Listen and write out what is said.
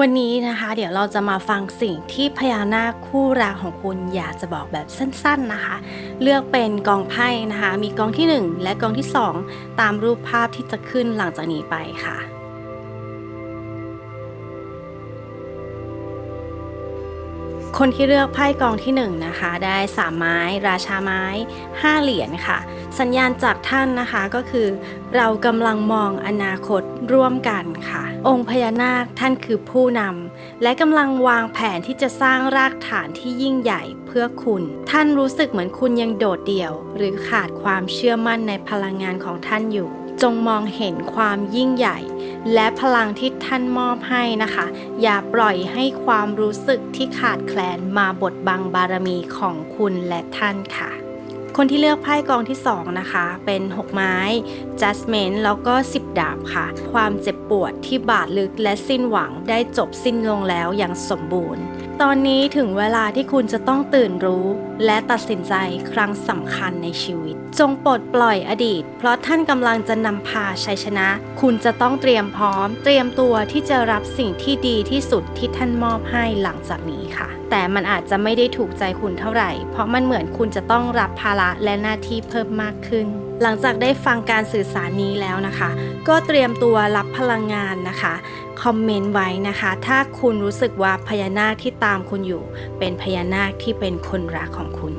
วันนี้นะคะเดี๋ยวเราจะมาฟังสิ่งที่พญานาคคู่รักของคุณอยากจะบอกแบบสั้นๆนะคะ เลือกเป็นกองไพ่นะคะ มีกองทีหนึ่1 และกองที่ 2 ตามรูปภาพที่จะขึ้นหลังจากนี้ไปค่ะ คนที่เลือกไพ่กองที่1นงนะคะ ได้สามไม้ ราชาไม้ 5 เหรียญค่ะ สัญญาณจากท่านนะคะก็คือ เรากำลังมองอนาคตร่วมกันค่ะ องค์พญานาคท่านคือผู้นำและกำลังวางแผนที่จะสร้างรากฐานที่ยิ่งใหญ่เพื่อคุณ ท่านรู้สึกเหมือนคุณยังโดดเดี่ยว หรือขาดความเชื่อมั่นในพลังงานของท่านอยู่ จงมองเห็นความยิ่งใหญ่ และพลังที่ท่านมอบให้นะคะ อย่าปล่อยให้ความรู้สึกที่ขาดแคลนมาบดบังบารมีของคุณและท่านค่ะ คนที่เลือกไพ่กองที่2นะคะ เป็น 6 ไม้ Judgment แล้วก็ 10 ดาบค่ะ ความเจ็บปวดที่บาดลึกและสิ้นหวังได้จบสิ้นลงแล้วอย่างสมบูรณ์ตอนนี้ถึงเวลาที่คุณจะต้องตื่นรู้ และตัดสินใจครั้งสำคัญในชีวิต จงปลดปล่อยอดีต เพราะท่านกำลังจะนำพาชัยชนะ คุณจะต้องเตรียมพร้อม เตรียมตัวที่จะรับสิ่งที่ดีที่สุดที่ท่านมอบให้หลังจากนี้ค่ะ แต่มันอาจจะไม่ได้ถูกใจคุณเท่าไหร่ เพราะมันเหมือนคุณจะต้องรับภาระและหน้าที่เพิ่มมากขึ้น หลังจากได้ฟังการสื่อสารนี้แล้วนะคะ ก็เตรียมตัวรับพลังงานนะคะ คอมเมนต์ไว้นะคะ ถ้าคุณรู้สึกว่าพญานาคที่ตามคุณอยู่ เป็นพญานาคที่เป็นคนรักของคุณ